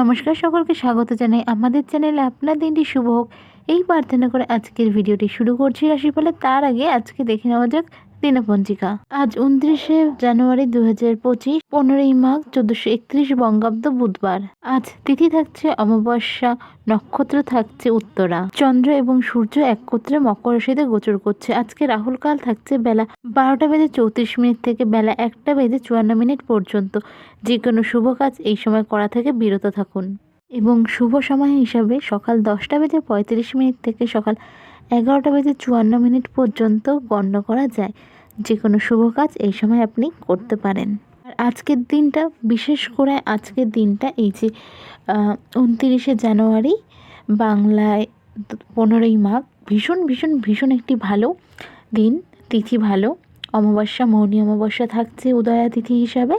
নমস্কার সকলকে স্বাগত জানাই আমাদের চ্যানেলে। আপনার দিনটি শুভ হোক। এই প্রার্থনা করে আজকের ভিডিওটি শুরু করছি। রাশিফলে তার আগে আজকে দেখে নেওয়া যাক দিনপঞ্জিকা। আজ উনত্রিশে জানুয়ারি দু হাজার পঁচিশ, পনেরোই মাঘ চোদ্দশো একত্রিশ বঙ্গাব্দ বুধবার। আজ তিথি থাকছে অমাবস্যা, নক্ষত্র থাকছে উত্তরা। চন্দ্র এবং সূর্য একত্রে মকর রাশিতে গোচর করছে। আজকে রাহুল কাল থাকছে বেলা বারোটা বেজে চৌত্রিশ মিনিট থেকে বেলা একটা বেজে চুয়ান্ন মিনিট পর্যন্ত। যে কোনো শুভ কাজ এই সময় করা থেকে বিরত থাকুন। এবং শুভ সময় হিসাবে সকাল দশটা বেজে পঁয়ত্রিশ মিনিট থেকে সকাল এগারোটা বেজে চুয়ান্ন মিনিট পর্যন্ত গণ্য করা যায়। যে কোনো শুভ কাজ এই সময় আপনি করতে পারেন। আর আজকের দিনটা, বিশেষ করে আজকের দিনটা, এই যে উনতিরিশে জানুয়ারি, বাংলায় পনেরোই মাঘ, ভীষণ ভীষণ ভীষণ একটি ভালো দিন, তিথি ভালো, অমাবস্যা মৌনী অমাবস্যা থাকছে উদয়া তিথি হিসাবে।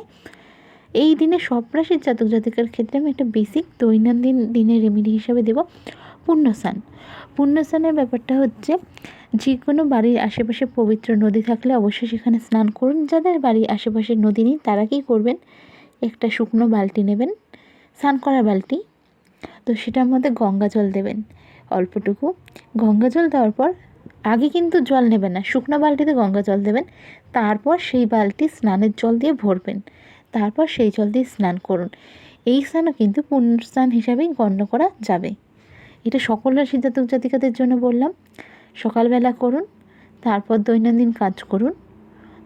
এই দিনে সব রাশির জাতক জাতিকার ক্ষেত্রে আমি একটা বেসিক দৈনন্দিন দিনের রেমেডি হিসাবে দেব পুণ্যস্নান পুণ্যস্নানের ব্যাপারটা হচ্ছে যে কোনো বাড়ির আশেপাশে পবিত্র নদী থাকলে অবশ্যই সেখানে স্নান করুন। যাদের বাড়ির আশেপাশে নদী নেই, তারা কী করবেন? একটা শুকনো বালতি নেবেন, স্নান করা বালতি। তো সেটার মধ্যে গঙ্গা জল দেবেন অল্পটুকু। গঙ্গা জল দেওয়ার পর আগে কিন্তু জল নেবেন না, শুকনো বালতিতে গঙ্গা জল দেবেন। তারপর সেই বালতি স্নানের জল দিয়ে ভরবেন। তারপর সেই জল দিয়ে স্নান করুন। এই স্নানও কিন্তু পুণ্য স্নান হিসাবেই গণ্য করা যাবে। এটা সকল রাশি জাতক জাতিকাদের জন্য বললাম। সকালবেলা করুন, তারপর দৈনন্দিন কাজ করুন।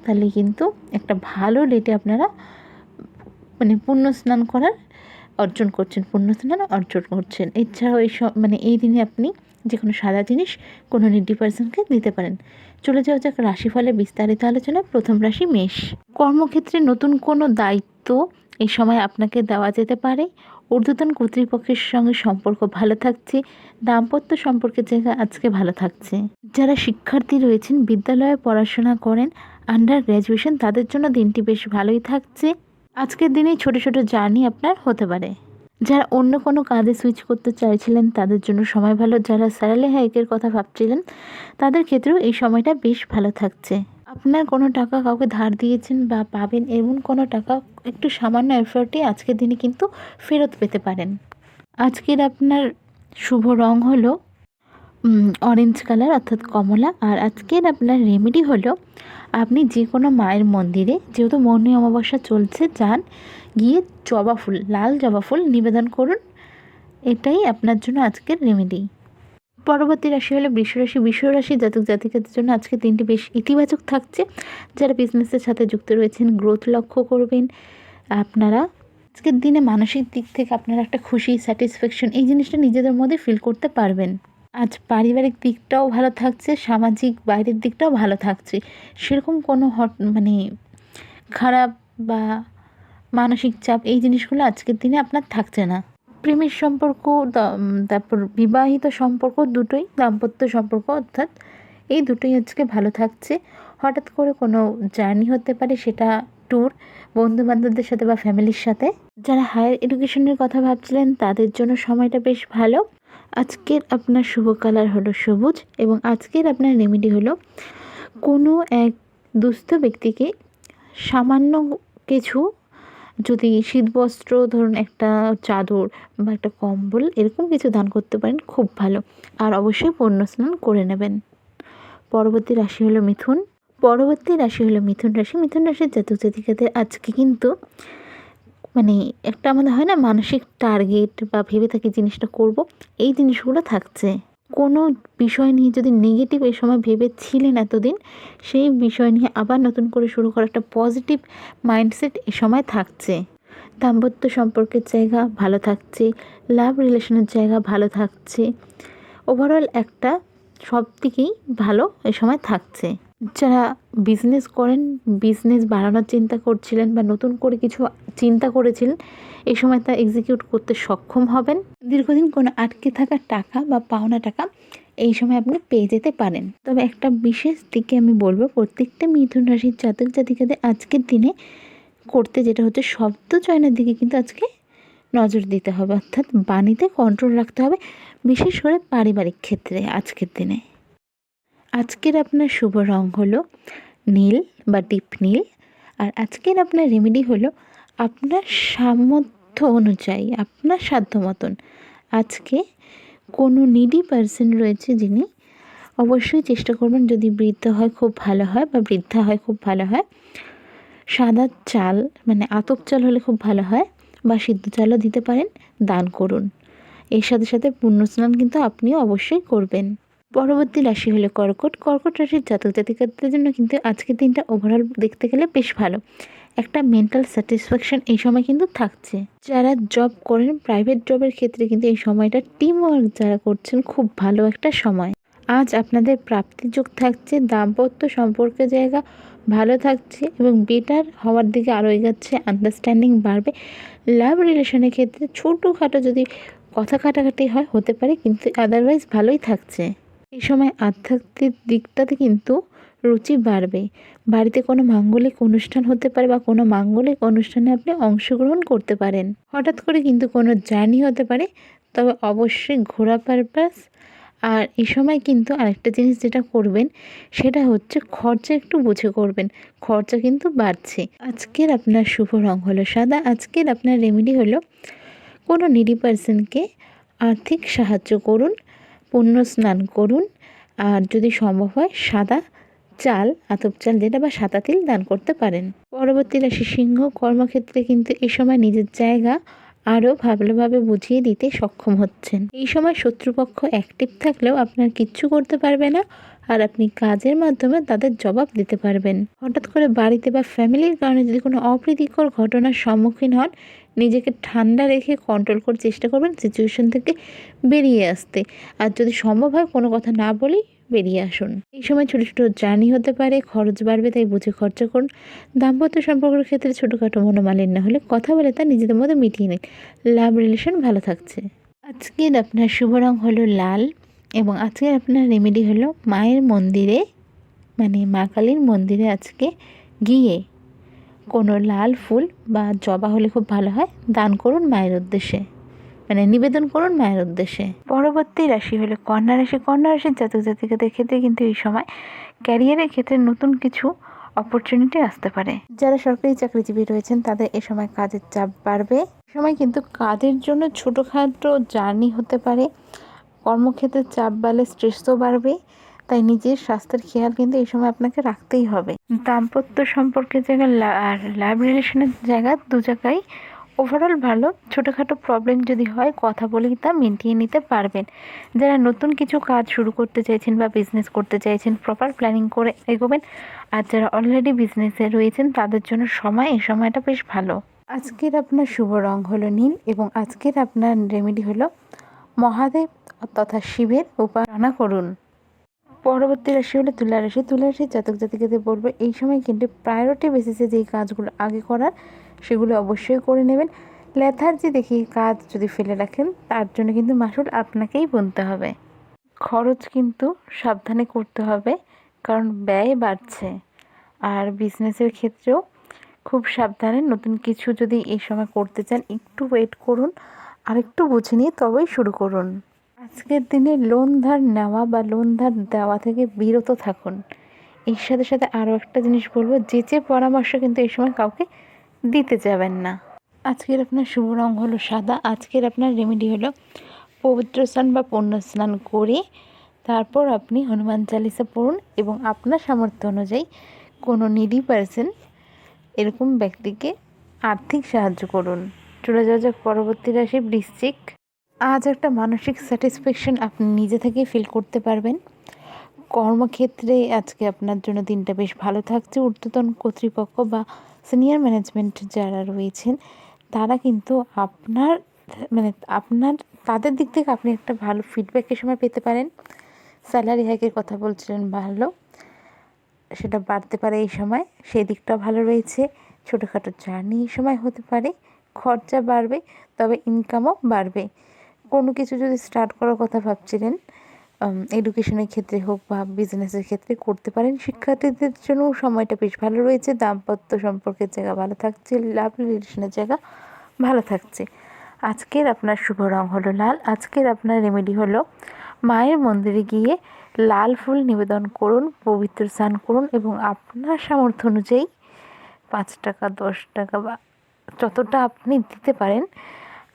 তাহলে কিন্তু একটা ভালো ডেটে আপনারা মানে পুণ্য স্নান করার অর্জন করছেন, পুণ্য স্নান অর্জন করছেন। এছাড়াও এই সব মানে এই দিনে আপনি যে কোনো সাদা জিনিস কোনো নিডি পার্সনকে দিতে পারেন। চলে যাওয়া যাক রাশিফলে বিস্তারিত আলোচনা প্রথম রাশি মেষ। কর্মক্ষেত্রে নতুন কোনো দায়িত্ব এই সময় আপনাকে দেওয়া যেতে পারে। ঊর্ধ্বতন কর্তৃপক্ষের সঙ্গে সম্পর্ক ভালো থাকছে, দাম্পত্য সম্পর্কের জায়গা আজকে ভালো থাকছে। যারা শিক্ষার্থী রয়েছেন, বিদ্যালয়ে পড়াশোনা করেন আন্ডার গ্র্যাজুয়েশন তাদের জন্য দিনটি বেশ ভালোই থাকছে। আজকের দিনে ছোট ছোট জার্নি আপনার হতে পারে। যারা অন্য কোনো কাজে সুইচ করতে চাইছিলেন, তাদের জন্য সময় ভালো। যারা স্যালারি হাইকের কথা ভাবছিলেন, তাদের ক্ষেত্রেও এই সময়টা বেশ ভালো থাকছে। আপনার কোনো টাকা কাউকে ধার দিয়েছেন বা পাবেন, এমন কোনো টাকা একটু সামান্য এফার্টে আজকের দিনে কিন্তু ফেরত পেতে পারেন। আজকের আপনার শুভ রং হলো অরেঞ্জ কালার অর্থাৎ কমলা, আর আজকের আপনার রেমেডি হলো, আপনি যে কোনো মায়ের মন্দিরে, যেহেতু মৌনী অমাবস্যা চলছে, যান, গিয়ে জবা ফুল, লাল জবা ফুল নিবেদন করুন, এটাই আপনার জন্য আজকের রেমেডি পরবর্তী রাশি হলো বৃষরাশি বৃষরাশি জাতক জাতিকাদের জন্য আজকে দিনটি বেশ ইতিবাচক থাকছে। যারা বিজনেসের সাথে যুক্ত রয়েছেন গ্রোথ লক্ষ্য করবেন। আপনারা আজকের দিনে মানসিক দিক থেকে আপনারা একটা খুশি স্যাটিসফ্যাকশন এই জিনিসটা নিজেদের মধ্যে ফিল করতে পারবেন। আজ পারিবারিক দিকটাও ভালো থাকছে, সামাজিক বাইরের দিকটাও ভালো থাকছে। সেরকম কোনো হট মানে খারাপ বা মানসিক চাপ এই জিনিসগুলো আজকের দিনে আপনার থাকছে না। প্রেমের সম্পর্ক তারপর বিবাহিত সম্পর্ক দুটোই, দাম্পত্য সম্পর্ক অর্থাৎ এই দুটোই আজকে ভালো থাকছে। হঠাৎ করে কোনো জার্নি হতে পারে সেটা ট্যুর বন্ধু বান্ধবদের সাথে বা ফ্যামিলির সাথে। যারা হায়ার এডুকেশনের কথা ভাবছিলেন, তাদের জন্য সময়টা বেশ ভালো। আজকের আপনার শুভ কালার হলো সবুজ এবং আজকের আপনার রেমেডি হলো কোনো এক দুস্থ ব্যক্তিকে সামান্য কিছু যদি শীতবস্ত্র, ধরুন একটা চাদর বা একটা কম্বল, এরকম কিছু দান করতে পারেন, খুব ভালো। আর অবশ্যই পণ্য স্নান করে নেবেন। পরবর্তী রাশি হলো মিথুন। পরবর্তী রাশি হলো মিথুন রাশি। মিথুন রাশির জাতক জাতিকাদের আজকে কিন্তু মানে একটা আমাদের হয় না, মানসিক টার্গেট বা ভেবে থাকি জিনিসটা করব। এই জিনিসগুলো থাকছে। কোনো বিষয় নিয়ে যদি নেগেটিভ এই সময় ভেবেছিলেন এতদিন, সেই বিষয় নিয়ে আবার নতুন করে শুরু করা একটা পজিটিভ মাইন্ডসেট এ সময় থাকছে। দাম্পত্য সম্পর্কের জায়গা ভালো থাকছে লাভ রিলেশনের জায়গা ভালো থাকছে। ওভারঅল একটা সব দিকেই ভালো এ সময় থাকছে। যারা বিজনেস করেন বিজনেস বাড়ানোর চিন্তা করছিলেন বা নতুন করে কিছু চিন্তা করেছিলেন, এই সময় তা এক্সিকিউট করতে সক্ষম হবেন। দীর্ঘদিন কোনো আটকে থাকা টাকা বা পাওনা টাকা এই সময় আপনি পেয়ে যেতে পারেন। তবে একটা বিশেষ দিকে আমি বলব, প্রত্যেকটা মিথুন রাশির জাতক জাতিকাদের আজকের দিনে করতে যেটা হচ্ছে শব্দ চয়নের দিকে কিন্তু আজকে নজর দিতে হবে। অর্থাৎ বাণীতে কন্ট্রোল রাখতে হবে, বিশেষ করে পারিবারিক ক্ষেত্রে আজকের দিনে। আজকের আপনার শুভ রং হলো নীল বা ডিপ নীল। আর আজকের আপনার রেমেডি হলো আপনার সামর্থ্য অনুযায়ী, আপনার সাধ্য মতন। আজকে কোনো নিডি পার্সন রয়েছে যিনি অবশ্যই চেষ্টা করবেন যদি বৃদ্ধ হয় খুব ভালো হয় বা বৃদ্ধা হয় খুব ভালো হয়, সাদা চাল মানে আতপ চাল হলে খুব ভালো হয় বা সিদ্ধ চালও দিতে পারেন, দান করুন। এর সাথে সাথে পুণ্য স্নান কিন্তু আপনিও অবশ্যই করবেন। পরবর্তী রাশি হলো কর্কট। কর্কট রাশির জাতক জাতিকাদের জন্য কিন্তু আজকের দিনটা ওভারঅল দেখতে গেলে বেশ ভালো। একটা মেন্টাল স্যাটিসফ্যাকশন এই সময় কিন্তু থাকছে। যারা জব করেন প্রাইভেট জবের ক্ষেত্রে কিন্তু এই সময়টা টিম ওয়ার্ক যারা করছেন, খুব ভালো একটা সময়। আজ আপনাদের প্রাপ্তি যোগ থাকছে, দাম্পত্য সম্পর্কের জায়গা ভালো থাকছে এবং বেটার হওয়ার দিকে আরও এগাচ্ছে আন্ডারস্ট্যান্ডিং বাড়বে। লাভ রিলেশনের ক্ষেত্রে ছোটোখাটো যদি কথা কাটাকাটি হয়, হতে পারে, কিন্তু আদারওয়াইজ ভালোই থাকছে। এই সময় আধ্যাত্মিক দিকটাতে কিন্তু রুচি বাড়বে। বাড়িতে কোনো মাঙ্গলিক অনুষ্ঠান হতে পারে বা কোনো মাঙ্গলিক অনুষ্ঠানে আপনি অংশগ্রহণ করতে পারেন। হঠাৎ করে কিন্তু কোনো জার্নি হতে পারে, তবে অবশ্যই ঘোরা পারপাস আর এই সময় কিন্তু আরেকটা জিনিস যেটা করবেন, সেটা হচ্ছে খরচা একটু বুঝে করবেন। খরচা কিন্তু বাড়ছে। আজকের আপনার শুভ রং হলো সাদা, আজকের আপনার রেমেডি হলো কোনো নিডি পার্সনকে আর্থিক সাহায্য করুন। পুণ্য স্নান করুন। আর যদি সম্ভব হয়, সাদা চাল, আতপ চাল যেটা বা সাদা তিল দান করতে পারেন। পরবর্তী রাশি সিংহ, কর্মক্ষেত্রে কিন্তু এ সময় নিজের জায়গা আরও ভালোভাবে বুঝিয়ে দিতে সক্ষম হচ্ছেন। এই সময় শত্রুপক্ষ অ্যাক্টিভ থাকলেও আপনার কিচ্ছু করতে পারবে না আর আপনি কাজের মাধ্যমে তাদের জবাব দিতে পারবেন। হঠাৎ করে বাড়িতে বা ফ্যামিলির কারণে যদি কোনো অপ্রীতিকর ঘটনার সম্মুখীন হন নিজেকে ঠান্ডা রেখে কন্ট্রোল করার চেষ্টা করবেন সিচুয়েশন থেকে বেরিয়ে আসতে। আর যদি সম্ভব হয় কোনো কথা না বলি বেরিয়ে আসুন। এই সময় ছোটো ছোটো জার্নি হতে পারে, খরচ বাড়বে, তাই বুঝে খরচা করুন। দাম্পত্য সম্পর্কের ক্ষেত্রে ছোটোখাটো মনোমালিন্য হলে কথা বলে তা নিজেদের মধ্যে মিটিয়ে নিন। লাভ রিলেশন ভালো থাকছে। আজকের আপনার শুভ রং হলো লাল এবং আজকের আপনার রেমেডি হলো মায়ের মন্দিরে মানে মা কালীর মন্দিরে আজকে গিয়ে কোনো লাল ফুল বা জবা হলে খুব ভালো হয় দান করুন মায়ের উদ্দেশ্যে। মানে নিবেদন করুন মায়ের উদ্দেশ্যে। পরবর্তী রাশি হলো কন্যা রাশি। কন্যা রাশির জাতক জাতিকাদের ক্ষেত্রে কিন্তু এই সময় ক্যারিয়ারের ক্ষেত্রে নতুন কিছু অপরচুনিটি আসতে পারে। যারা সরকারি চাকরিজীবী রয়েছেন তাদের এ সময় কাজের চাপ বাড়বে। এ সময় কিন্তু কাজের জন্য ছোটোখাটো জার্নি হতে পারে। কর্মক্ষেত্রে চাপ বাড়লে স্ট্রেসও বাড়বে। তাই নিজের স্বাস্থ্যের খেয়াল কিন্তু এই সময় আপনাকে রাখতেই হবে। দাম্পত্য সম্পর্কের জায়গা লা- আর লাভ রিলেশনের জায়গা দু জায়গায় ওভারঅল ভালো। ছোটোখাটো প্রবলেম যদি হয়, কথা বলেই তা মিটিয়ে নিতে পারবেন। যারা নতুন কিছু কাজ শুরু করতে চাইছেন বা বিজনেস করতে চাইছেন প্রপার প্ল্যানিং করে এগোবেন। আর যারা অলরেডি বিজনেসে রয়েছেন, তাদের জন্য সময়, এই সময়টা বেশ ভালো। আজকের আপনার শুভ রং হলো নীল এবং আজকের আপনার রেমেডি হলো মহাদেব তথা শিবের উপাসনা করুন। পরবর্তী রাশি হলো তুলা রাশি। তুলা রাশির জাতক জাতিকাদের বলব, এই সময় কিন্তু প্রায়োরিটি বেসিসে যেই কাজগুলো আগে করার, সেগুলো অবশ্যই করে নেবেন। লেথার্জি দেখি কাজ যদি ফেলে রাখেন, তার জন্য কিন্তু মাসুল আপনাকেই গুনতে হবে। খরচ কিন্তু সাবধানে করতে হবে, কারণ ব্যয় বাড়ছে। আর বিজনেসের ক্ষেত্রেও খুব সাবধানে নতুন কিছু যদি এই সময় করতে চান, একটু ওয়েট করুন আর একটু বুঝে নিয়ে তবেই শুরু করুন। আজকের দিনে লোন ধার নেওয়া বা লোন ধার দেওয়া থেকে বিরত থাকুন। এর সাথে সাথে আরও একটা জিনিস বলব, যে যে পরামর্শ কিন্তু এই সময় কাউকে দিতে যাবেন না। আজকের আপনার শুভ রং হলো সাদা, আজকের আপনার রেমেডি হলো পবিত্র স্নান বা পণ্য স্নান করে তারপর আপনি হনুমান চালিসা পড়ুন এবং আপনার সামর্থ্য অনুযায়ী কোনো নিডি পার্সন এরকম ব্যক্তিকে আর্থিক সাহায্য করুন। চলে যাওয়া যাক পরবর্তী রাশি, বৃশ্চিক। আজ একটা মানসিক স্যাটিসফ্যাকশন আপনি নিজে থেকেই ফিল করতে পারবেন। কর্মক্ষেত্রে আজকে আপনার জন্য দিনটা বেশ ভালো থাকছে। ঊর্ধ্বতন কর্তৃপক্ষ বা সিনিয়র ম্যানেজমেন্ট যারা রয়েছেন, তারা কিন্তু আপনার মানে আপনার, তাদের দিক থেকে আপনি একটা ভালো ফিডব্যাক এ সময় পেতে পারেন। স্যালারি হাইকের কথা বলছিলেন ভালো সেটা বাড়তে পারে এই সময়, সেই দিকটাও ভালো রয়েছে। ছোটোখাটো জার্নি এই সময় হতে পারে, খরচা বাড়বে, তবে ইনকামও বাড়বে। কোনো কিছু যদি স্টার্ট করার কথা ভাবছিলেন এডুকেশনের ক্ষেত্রে হোক বা বিজনেসের ক্ষেত্রে করতে পারেন, শিক্ষার্থীদের জন্য সময়টা বেশ ভালো রয়েছে, দাম্পত্য সম্পর্কের জায়গা ভালো থাকছে লাভ রিলেশনের জায়গা ভালো থাকছে। আজকের আপনার শুভ রং হলো লাল, আজকের আপনার রেমেডি হলো মায়ের মন্দিরে গিয়ে লাল ফুল নিবেদন করুন, পবিত্র স্নান করুন এবং আপনার সামর্থ্য অনুযায়ী পাঁচ টাকা, দশ টাকা বা যতটা আপনি দিতে পারেন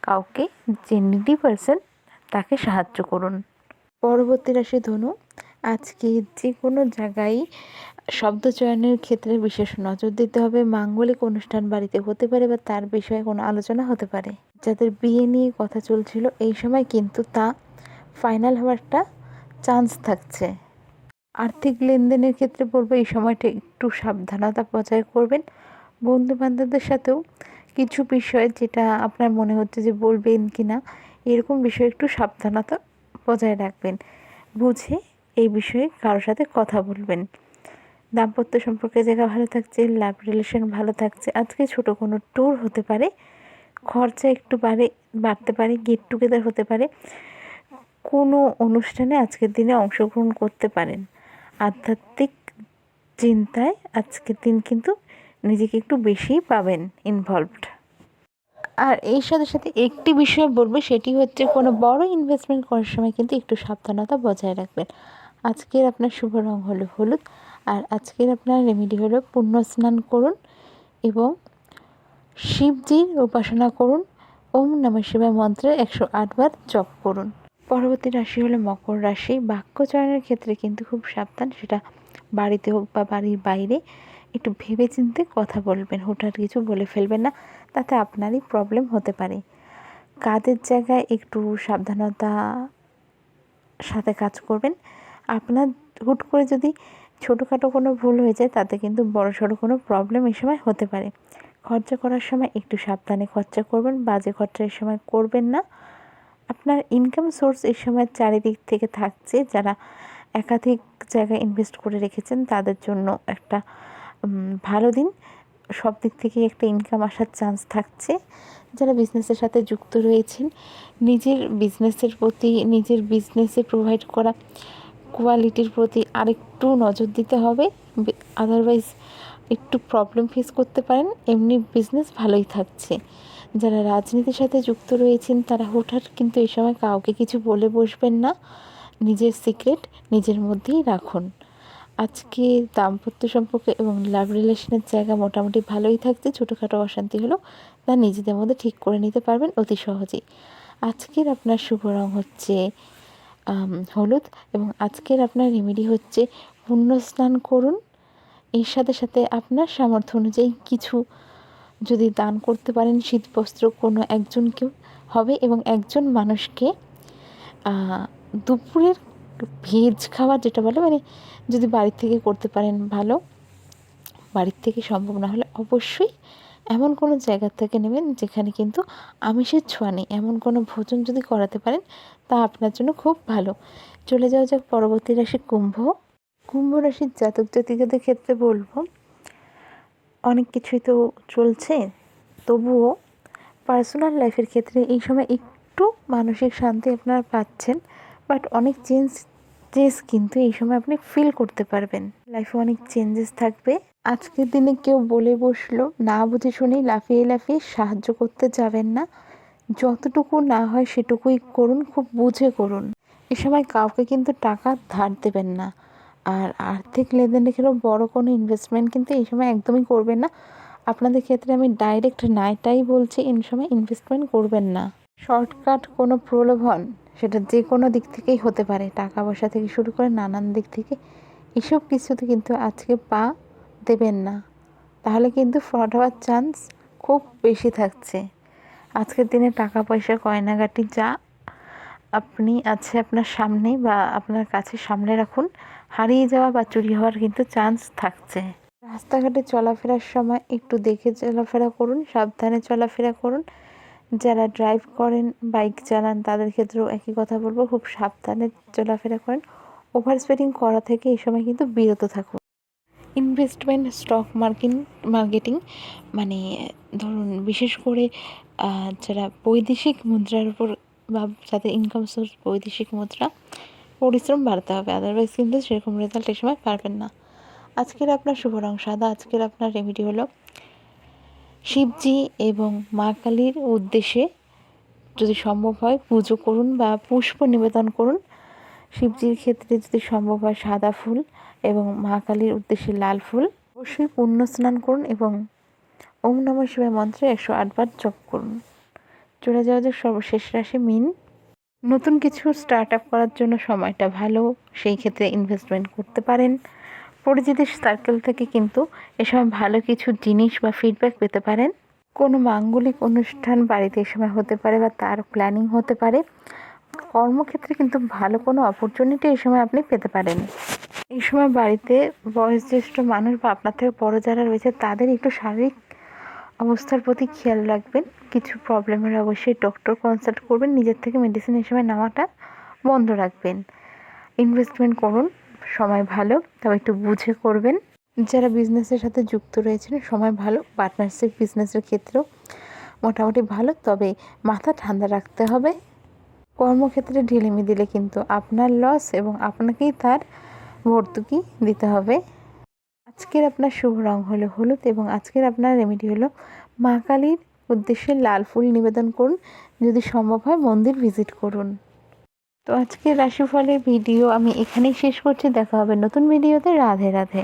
কাউকে যে নিডি পারসন তাকে সাহায্য করুন। পরবর্তী রাশি ধনু, আজকে যে কোনো জায়গায় শব্দ চয়নের ক্ষেত্রে বিশেষ নজর দিতে হবে। মাঙ্গলিক অনুষ্ঠান বাড়িতে হতে পারে বা তার বিষয়ে কোনো আলোচনা হতে পারে। যাদের বিয়ে নিয়ে কথা চলছিল, এই সময় কিন্তু তা ফাইনাল হওয়ার একটা চান্স থাকছে। আর্থিক লেনদেনের ক্ষেত্রে বলব এই সময়টা একটু সাবধানতা বজায় করবেন। বন্ধু বান্ধবদের সাথেও কিছু বিষয় যেটা আপনার মনে হচ্ছে যে বলবেন কি না এরকম বিষয়ে একটু সাবধানতা বজায় রাখবেন। বুঝে এই বিষয়ে কারোর সাথে কথা বলবেন। দাম্পত্য সম্পর্কে জায়গা ভালো থাকছে লাভ রিলেশন ভালো থাকছে। আজকে ছোট কোনো ট্যুর হতে পারে, খরচা একটু বাড়ে, বাড়তে পারে গেট টুগেদার হতে পারে। কোনো অনুষ্ঠানে আজকের দিনে অংশগ্রহণ করতে পারেন। আধ্যাত্মিক চিন্তায় আজকের দিন কিন্তু নিজেকে একটু বেশিই পাবেন ইনভলভড আর এই সাথে সাথে একটি বিষয় বলব, সেটি হচ্ছে কোনো বড় ইনভেস্টমেন্ট করার সময় কিন্তু একটু সাবধানতা বজায় রাখবেন। আজকের আপনার শুভ রং হলো হলুদ, আর আজকের আপনার রেমেডি হলো পুণ্য স্নান করুন এবং শিবজির উপাসনা করুন। ওম নমঃ শিবায় মন্ত্রে একশো আটবার জপ করুন। পরবর্তী রাশি হলো মকর রাশি। বাক্য চয়নের ক্ষেত্রে কিন্তু খুব সাবধান, সেটা বাড়িতে হোক বা বাড়ির বাইরে। একটু ভেবে চিনতে কথা বলবেন, হুটহাট কিছু বলে ফেলবেন না, তাতে আপনারই প্রবলেম হতে পারে। কাজের জায়গায় একটু সাবধানতা সাথে কাজ করবেন। আপনার হুট করে যদি ছোটোখাটো কোনো ভুল হয়ে যায়, তাতে কিন্তু বড় সড়ো কোনো প্রবলেম এই সময় হতে পারে। খরচা করার সময় একটু সাবধানে খরচা করবেন, বাজে খরচা এই সময় করবেন না। আপনার ইনকাম সোর্স এই সময় চারিদিক থেকে থাকছে, যারা একাধিক জায়গায় ইনভেস্ট করে রেখেছেন, তাদের জন্য একটা ভালো দিন। সব দিক থেকেই একটা ইনকাম আসার চান্স থাকছে। যারা বিজনেসের সাথে যুক্ত রয়েছেন, নিজের বিজনেসের প্রতি, নিজের বিজনেসে প্রোভাইড করা কোয়ালিটির প্রতি আরেকটু নজর দিতে হবে। আদারওয়াইজ একটু প্রবলেম ফেস করতে পারেন। এমনি বিজনেস ভালোই থাকছে। যারা রাজনীতির সাথে যুক্ত রয়েছেন, তারা হঠাৎ কিন্তু এই সময় কাউকে কিছু বলে বসবেন না। নিজের সিক্রেট নিজের মধ্যেই রাখুন। আজকে দাম্পত্য সম্পর্ক এবং লাভ রিলেশনের জায়গা মোটামুটি ভালোই থাকছে, ছোটোখাটো অশান্তি হলো তা নিজেদের মধ্যে ঠিক করে নিতে পারবেন অতি সহজেই। আজকের আপনার শুভ রং হচ্ছে হলুদ এবং আজকের আপনার রেমেডি হচ্ছে পুণ্য স্নান করুন। এর সাথে সাথে আপনার সামর্থ্য অনুযায়ী কিছু যদি দান করতে পারেন শীতবস্ত্র কোনো একজনকেও হবে এবং একজন মানুষকে দুপুরের ভেজ খাবার যেটা বলে মানে যদি বাড়ির থেকে করতে পারেন ভালো। বাড়ির থেকে সম্ভব না হলে অবশ্যই এমন কোনো জায়গা থেকে নেবেন যেখানে কিন্তু আমিষের ছোঁয়া নেই। এমন কোনো ভোজন যদি করাতে পারেন, তা আপনার জন্য খুব ভালো। চলে যাওয়া যাক পরবর্তী রাশি কুম্ভ। কুম্ভ রাশির জাতক জাতিকাদের ক্ষেত্রে বলব, অনেক কিছুই তো চলছে, তবুও পার্সোনাল লাইফের ক্ষেত্রে এই সময় একটু মানসিক শান্তি আপনারা পাচ্ছেন। বাট অনেক চেঞ্জ চেঞ্জ কিন্তু এই সময় আপনি ফিল করতে পারবেন। লাইফে অনেক চেঞ্জেস থাকবে। আজকের দিনে কেউ বলে বসল, না বুঝে শুনেই লাফিয়ে লাফিয়ে সাহায্য করতে যাবেন না। যতটুকু না হয় সেটুকুই করুন, খুব বুঝে করুন। এ সময় কাউকে কিন্তু টাকা ধার দেবেন না। আর আর্থিক লেনদেনের ক্ষেত্রেও বড় কোনো ইনভেস্টমেন্ট কিন্তু এই সময় একদমই করবেন না। আপনাদের ক্ষেত্রে আমি ডাইরেক্ট নাইটাই বলছি, এই সময় ইনভেস্টমেন্ট করবেন না। শর্টকাট কোনো প্রলোভন সেটা যে কোনো দিক থেকেই হতে পারে। টাকা পয়সা থেকে শুরু করে নানান দিক থেকে এসব কিছুতে কিন্তু আজকে পা দেবেন না। তাহলে কিন্তু ফ্রড হওয়ার চান্স খুব বেশি থাকছে। আজকের দিনে টাকা পয়সা গয়নাগাটি যা আপনি আছে আপনার সামনে বা আপনার কাছে সামনে রাখুন, হারিয়ে যাওয়া বা চুরি হওয়ার কিন্তু চান্স থাকছে। রাস্তাঘাটে চলাফেরার সময় একটু দেখে চলাফেরা করুন, সাবধানে চলাফেরা করুন। যারা ড্রাইভ করেন বাইক চালান, তাদের ক্ষেত্রেও একই কথা বলব, খুব সাবধানে চলাফেরা করেন। ওভার স্পিডিং করা থেকে এই সময় কিন্তু বিরত থাকুন। ইনভেস্টমেন্ট স্টক মার্কিং মার্কেটিং মানে ধরুন বিশেষ করে যারা বৈদেশিক মুদ্রার উপর বা যাদের ইনকাম সোর্স বৈদেশিক মুদ্রা, পরিশ্রম বাড়তে হবে আদারওয়াইজ কিন্তু সেরকম রেজাল্ট এই সময় পারবেন না। আজকের আপনার শুভ রং সাদা, আজকের আপনার রেমেডি হলো শিবজি এবং মা কালীর উদ্দেশ্যে যদি সম্ভব হয় পুজো করুন বা পুষ্প নিবেদন করুন। শিবজির ক্ষেত্রে যদি সম্ভব হয় সাদা ফুল এবং মা কালীর উদ্দেশ্যে লাল ফুল, অবশ্যই পুণ্য স্নান করুন এবং ওম নমঃ শিবায় মন্ত্রে একশো আটবার জপ করুন। চলে যাওয়া সর্বশেষ রাশি মিন। নতুন কিছু স্টার্ট আপ করার জন্য সময়টা ভালো, সেই ক্ষেত্রে ইনভেস্টমেন্ট করতে পারেন। পরিচিত সার্কেল থেকে কিন্তু এ সময় ভালো কিছু জিনিস বা ফিডব্যাক পেতে পারেন। কোনো মাঙ্গলিক অনুষ্ঠান বাড়িতে এ সময় হতে পারে বা তার প্ল্যানিং হতে পারে। কর্মক্ষেত্রে কিন্তু ভালো কোনো অপরচুনিটি এই সময় আপনি পেতে পারেন। এই সময় বাড়িতে বয়োজ্যেষ্ঠ মানুষ বা আপনার থেকে বড় যারা রয়েছে, তাদের একটু শারীরিক অবস্থার প্রতি খেয়াল রাখবেন। কিছু প্রবলেমের অবশ্যই ডক্টর কনসাল্ট করবেন। নিজের থেকে মেডিসিন এই সময় নেওয়াটা বন্ধ রাখবেন। ইনভেস্টমেন্ট করুন। সময় ভালো তবে একটু বুঝে করবেন। যারা বিজনেসের সাথে যুক্ত রয়েছেন, সময় ভালো পার্টনারশিপ বিজনেসের ক্ষেত্রেও মোটামুটি ভালো, তবে মাথা ঠান্ডা রাখতে হবে। কর্মক্ষেত্রে ঢিলেমি দিলে কিন্তু আপনার লস এবং আপনাকেই তার ভর্তুকি দিতে হবে। আজকের আপনার শুভ রং হলো হলুদ এবং আজকের আপনার রেমেডি হলো মা কালীর উদ্দেশ্যে লাল ফুল নিবেদন করুন। যদি সম্ভব হয় মন্দির ভিজিট করুন। তো আজকে রাশিফলের ভিডিও আমি এখানেই শেষ করছি। দেখা হবে নতুন ভিডিওতে রাধে রাধে।